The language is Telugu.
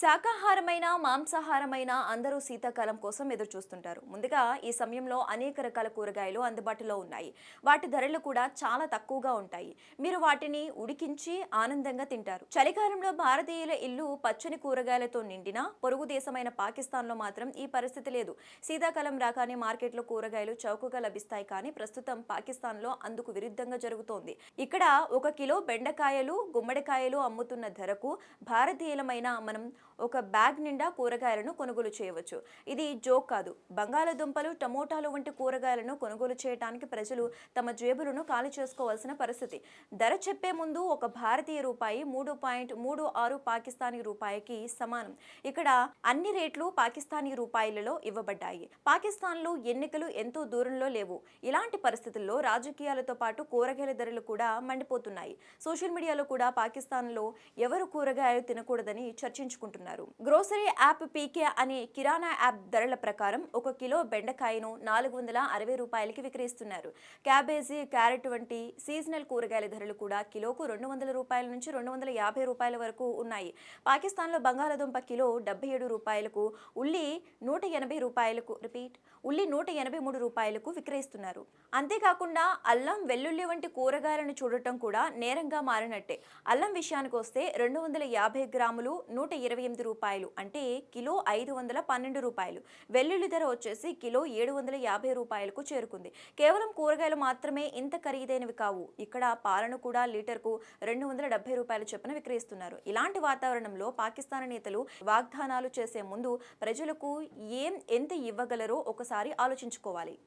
శాకాహారమైన మాంసాహారమైన అందరూ శీతాకాలం కోసం ఎదురు చూస్తుంటారు ముందుగా ఈ సమయంలో అనేక రకాల కూరగాయలు అందుబాటులో ఉన్నాయి. వాటి ధరలు కూడా చాలా తక్కువగా ఉంటాయి. మీరు వాటిని ఉడికించి ఆనందంగా తింటారు. చలికాలంలో భారతీయుల ఇల్లు పచ్చని కూరగాయలతో నిండిన పొరుగు దేశమైన పాకిస్తాన్లో మాత్రం ఈ పరిస్థితి లేదు. శీతాకాలం రాగానే మార్కెట్లో కూరగాయలు చౌకగా లభిస్తాయి కానీ ప్రస్తుతం పాకిస్తాన్లో అందుకు విరుద్ధంగా జరుగుతోంది. ఇక్కడ ఒక కిలో బెండకాయలు గుమ్మడికాయలు అమ్ముతున్న ధరకు భారతీయులమైన మనం ఒక బ్యాగ్ నిండా కూరగాయలను కొనుగోలు చేయవచ్చు. ఇది జోక్ కాదు. బంగాళదుంపలు టమోటాలు వంటి కూరగాయలను కొనుగోలు చేయడానికి ప్రజలు తమ జేబులను ఖాళీ చేసుకోవాల్సిన పరిస్థితి. ధర చెప్పే ముందు ఒక భారతీయ రూపాయి మూడు పాయింట్ మూడు ఆరు పాకిస్తానీ రూపాయికి సమానం. ఇక్కడ అన్ని రేట్లు పాకిస్తానీ రూపాయలలో ఇవ్వబడ్డాయి. పాకిస్తాన్లో ఎన్నికలు ఎంతో దూరంలో లేవు. ఇలాంటి పరిస్థితుల్లో రాజకీయాలతో పాటు కూరగాయల ధరలు కూడా మండిపోతున్నాయి. సోషల్ మీడియాలో కూడా పాకిస్తాన్లో ఎవరు కూరగాయలు తినకూడదని చర్చించుకుంటున్నారు. గ్రోసరీ యాప్ పీకే అనే కిరాణా యాప్ ధరల ప్రకారం ఒక కిలో బెండకాయను నాలుగు వందల అరవై రూపాయలకి విక్రయిస్తున్నారు. క్యాబేజీ క్యారెట్ వంటి సీజనల్ కూరగాయల ధరలు కూడా కిలోకు రెండు వందల రూపాయల నుంచి రెండు వందల యాభై రూపాయల వరకు ఉన్నాయి. పాకిస్తాన్లో బంగాళాదుంప కిలో డెబ్బై ఏడు రూపాయలకు ఉల్లి నూట ఎనభై రూపాయలకు రిపీట్ ఉల్లి నూట ఎనభై మూడు రూపాయలకు విక్రయిస్తున్నారు. అంతేకాకుండా అల్లం వెల్లుల్లి వంటి కూరగాయలను చూడటం కూడా నేరంగా మారినట్టే. అల్లం విషయానికి వస్తే రెండు వందల యాభై గ్రాములు నూట ఇరవై ఎనిమిది రూపాయలు అంటే కిలో ఐదు వందల పన్నెండు రూపాయలు. వెల్లుల్లి ధర వచ్చేసి కిలో ఏడు వందల యాభై రూపాయలకు చేరుకుంది. కేవలం కూరగాయలు మాత్రమే ఇంత ఖరీదైనవి కావు. ఇక్కడ పాలను కూడా లీటర్కు రెండు వందల డెబ్బై రూపాయలు చొప్పున విక్రయిస్తున్నారు. ఇలాంటి వాతావరణంలో పాకిస్తాన్ నేతలు వాగ్దానాలు చేసే ముందు ప్రజలకు ఏం ఎంత ఇవ్వగలరో ఒకసారి ఆలోచించుకోవాలి.